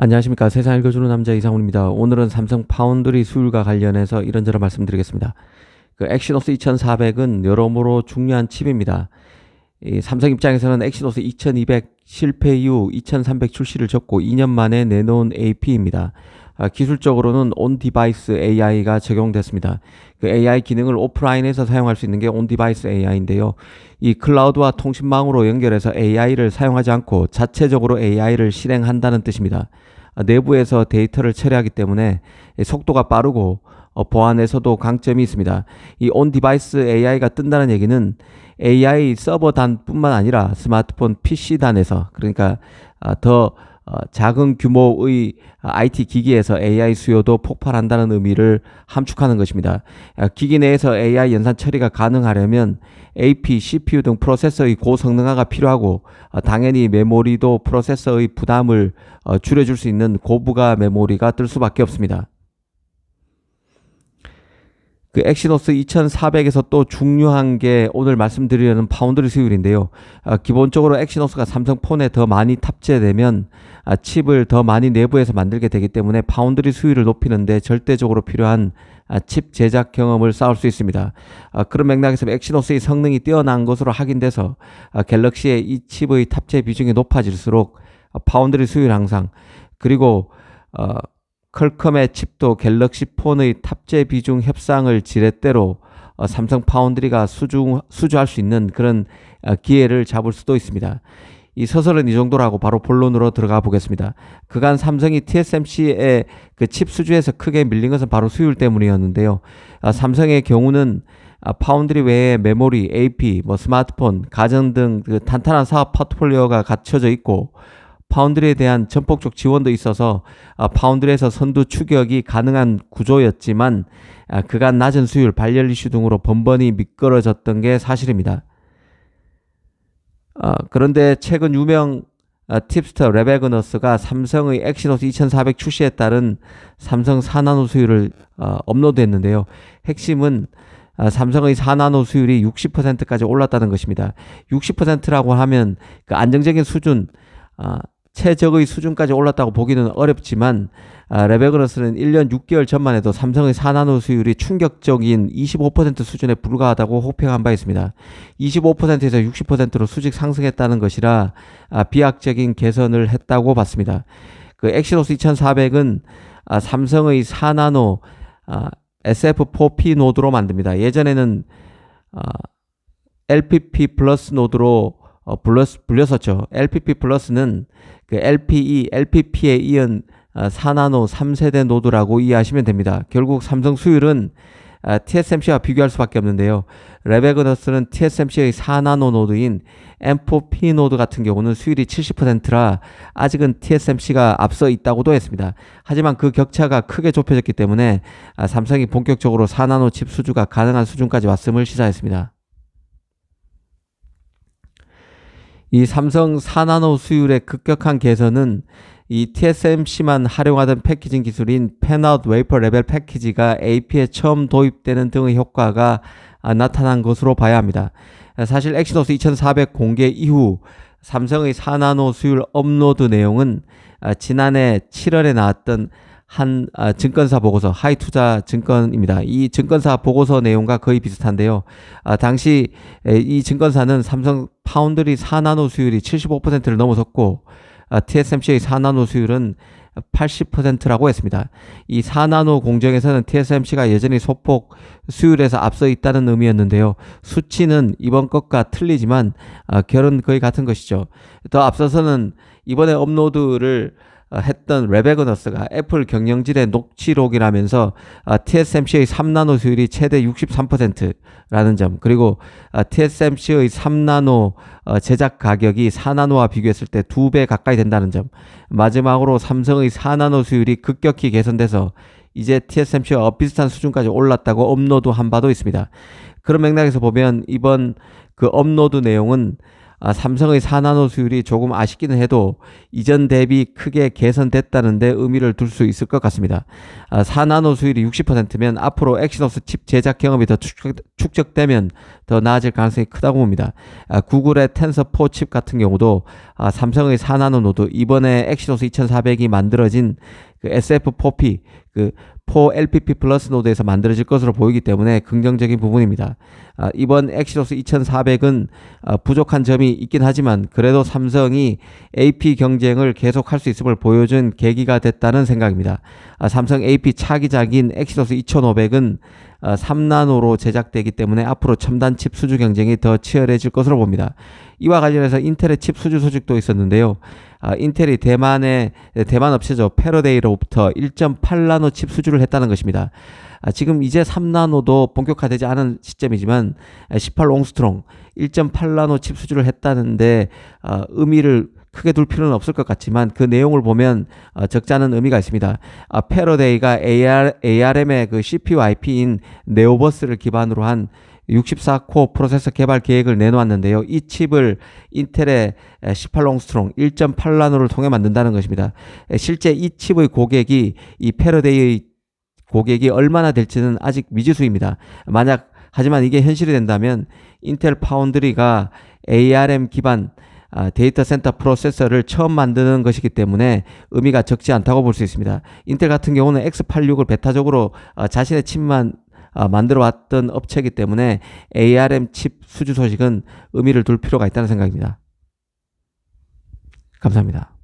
안녕하십니까. 세상 읽어주는 남자 이상훈입니다. 오늘은 삼성 파운드리 수율과 관련해서 이런저런 말씀드리겠습니다. 그 엑시노스 2400은 여러모로 중요한 칩입니다. 이 삼성 입장에서는 엑시노스 2200 실패 이후 2300 출시를 접고 2년 만에 내놓은 AP입니다. 아, 기술적으로는 온 디바이스 AI가 적용됐습니다. 그 AI 기능을 오프라인에서 사용할 수 있는 게 온 디바이스 AI인데요. 이 클라우드와 통신망으로 연결해서 AI를 사용하지 않고 자체적으로 AI를 실행한다는 뜻입니다. 아, 내부에서 데이터를 처리하기 때문에 속도가 빠르고 어, 보안에서도 강점이 있습니다. 이 온 디바이스 AI가 뜬다는 얘기는 AI 서버 단뿐만 아니라 스마트폰 PC 단에서 그러니까 아, 더 어, 작은 규모의 IT 기기에서 AI 수요도 폭발한다는 의미를 함축하는 것입니다. 아, 기기 내에서 AI 연산 처리가 가능하려면 AP, CPU 등 프로세서의 고성능화가 필요하고 어, 당연히 메모리도 프로세서의 부담을 어, 줄여줄 수 있는 고부가 메모리가 뜰 수밖에 없습니다. 그 엑시노스 2400에서 또 중요한 게 오늘 말씀드리려는 파운드리 수율인데요. 아, 기본적으로 엑시노스가 삼성 폰에 더 많이 탑재되면 아, 칩을 더 많이 내부에서 만들게 되기 때문에 파운드리 수율을 높이는데 절대적으로 필요한 아, 칩 제작 경험을 쌓을 수 있습니다. 아, 그런 맥락에서 엑시노스의 성능이 뛰어난 것으로 확인돼서 아, 갤럭시의 이 칩의 탑재 비중이 높아질수록 아, 파운드리 수율 항상 그리고 어, 컬컴의 칩도 갤럭시 폰의 탑재 비중 협상을 지렛대로 어, 삼성 파운드리가 수주, 수주할 수 있는 그런 어, 기회를 잡을 수도 있습니다. 이 서설은 이 정도라고 바로 본론으로 들어가 보겠습니다. 그간 삼성이 TSMC의 그 칩 수주에서 크게 밀린 것은 바로 수율 때문이었는데요. 아, 삼성의 경우는 아, 파운드리 외에 메모리, AP, 뭐 스마트폰, 가전 등 그 탄탄한 사업 포트폴리오가 갖춰져 있고 파운드리에 대한 전폭적 지원도 있어서 아, 파운드리에서 선두 추격이 가능한 구조였지만 아, 그간 낮은 수율, 발열 이슈 등으로 번번이 미끄러졌던 게 사실입니다. 아, 그런데 최근 유명 아, 팁스터 레베그너스가 삼성의 엑시노스 2400 출시에 따른 삼성 4나노 수율을 어, 업로드했는데요. 핵심은 아, 삼성의 4나노 수율이 60%까지 올랐다는 것입니다. 60%라고 하면 그 안정적인 수준, 아, 최적의 수준까지 올랐다고 보기는 어렵지만 아, 레베그너스는 1년 6개월 전만 해도 삼성의 4나노 수율이 충격적인 25% 수준에 불과하다고 호평한 바 있습니다. 25%에서 60%로 수직 상승했다는 것이라 아, 비약적인 개선을 했다고 봤습니다. 그 엑시노스 2400은 아, 삼성의 4나노 아, SF4P 노드로 만듭니다. 예전에는 아, LPP 플러스 노드로 어, 불렸, 불렸었죠. LPP 플러스는 그 LPE, LPP에 이은 어, 4나노 3세대 노드라고 이해하시면 됩니다. 결국 삼성 수율은 아, TSMC와 비교할 수밖에 없는데요. 레베그너스는 TSMC의 4나노 노드인 M4P 노드 같은 경우는 수율이 70%라 아직은 TSMC가 앞서 있다고도 했습니다. 하지만 그 격차가 크게 좁혀졌기 때문에 아, 삼성이 본격적으로 4나노 칩 수주가 가능한 수준까지 왔음을 시사했습니다. 이 삼성 4나노 수율의 급격한 개선은 이 TSMC만 활용하던 패키징 기술인 팬아웃 웨이퍼 레벨 패키지가 AP에 처음 도입되는 등의 효과가 아, 나타난 것으로 봐야 합니다. 사실 엑시노스 2400 공개 이후 삼성의 4나노 수율 업로드 내용은 아, 지난해 7월에 나왔던 한 아, 증권사 보고서 하이 투자 증권입니다. 이 증권사 보고서 내용과 거의 비슷한데요. 아, 당시 에, 이 증권사는 삼성 파운드리 4나노 수율이 75%를 넘어섰고 아, TSMC의 4나노 수율은 80%라고 했습니다. 이 4나노 공정에서는 TSMC가 여전히 소폭 수율에서 앞서 있다는 의미였는데요. 수치는 이번 것과 틀리지만 아, 결은 거의 같은 것이죠. 더 앞서서는 이번에 업로드를 어, 했던 레베그너스가 애플 경영진의 녹취록이라면서 어, TSMC의 3나노 수율이 최대 63%라는 점 그리고 어, TSMC의 3나노 어, 제작 가격이 4나노와 비교했을 때 두 배 가까이 된다는 점 마지막으로 삼성의 4나노 수율이 급격히 개선돼서 이제 TSMC와 비슷한 수준까지 올랐다고 업로드 한 바도 있습니다. 그런 맥락에서 보면 이번 그 업로드 내용은 아, 삼성의 4나노 수율이 조금 아쉽기는 해도 이전 대비 크게 개선됐다는데 의미를 둘 수 있을 것 같습니다. 아, 4나노 수율이 60%면 앞으로 엑시노스 칩 제작 경험이 더 축적, 되면더 나아질 가능성이 크다고 봅니다. 아, 구글의 텐서4 칩 같은 경우도 아, 삼성의 4나노 노드 이번에 엑시노스 2400이 만들어진 그 SF4P 그 4LPP 플러스 노드에서 만들어질 것으로 보이기 때문에 긍정적인 부분입니다. 아, 이번 엑시노스 2400은 아, 부족한 점이 있긴 하지만 그래도 삼성이 AP 경쟁을 계속할 수 있음을 보여준 계기가 됐다는 생각입니다. 아, 삼성 AP 차기작인 엑시노스 2500은 아, 3나노로 제작되기 때문에 앞으로 첨단 칩 수주 경쟁이 더 치열해질 것으로 봅니다. 이와 관련해서 인텔의 칩 수주 소식도 있었는데요. 아, 인텔이 대만의 대만 업체죠 패러데이로부터 1.8나노 칩 수주를 했다는 것입니다. 아, 지금 이제 3나노도 본격화되지 않은 시점이지만 18옹스트롱 1.8나노 칩 수주를 했다는데 아, 의미를 크게 둘 필요는 없을 것 같지만 그 내용을 보면 어, 적지 않은 의미가 있습니다. 아, 패러데이가 AR, ARM의 그 CPU IP인 네오버스를 기반으로 한 64코어 프로세서 개발 계획을 내놓았는데요. 이 칩을 인텔의 18롱스트롱 1.8나노를 통해 만든다는 것입니다. 실제 이 칩의 고객이 이 패러데이의 고객이 얼마나 될지는 아직 미지수입니다. 만약 하지만 이게 현실이 된다면 인텔 파운드리가 ARM 기반 아, 데이터 센터 프로세서를 처음 만드는 것이기 때문에 의미가 적지 않다고 볼 수 있습니다. 인텔 같은 경우는 X86을 베타적으로 아, 자신의 칩만 아, 만들어 왔던 업체이기 때문에 ARM 칩 수주 소식은 의미를 둘 필요가 있다는 생각입니다. 감사합니다.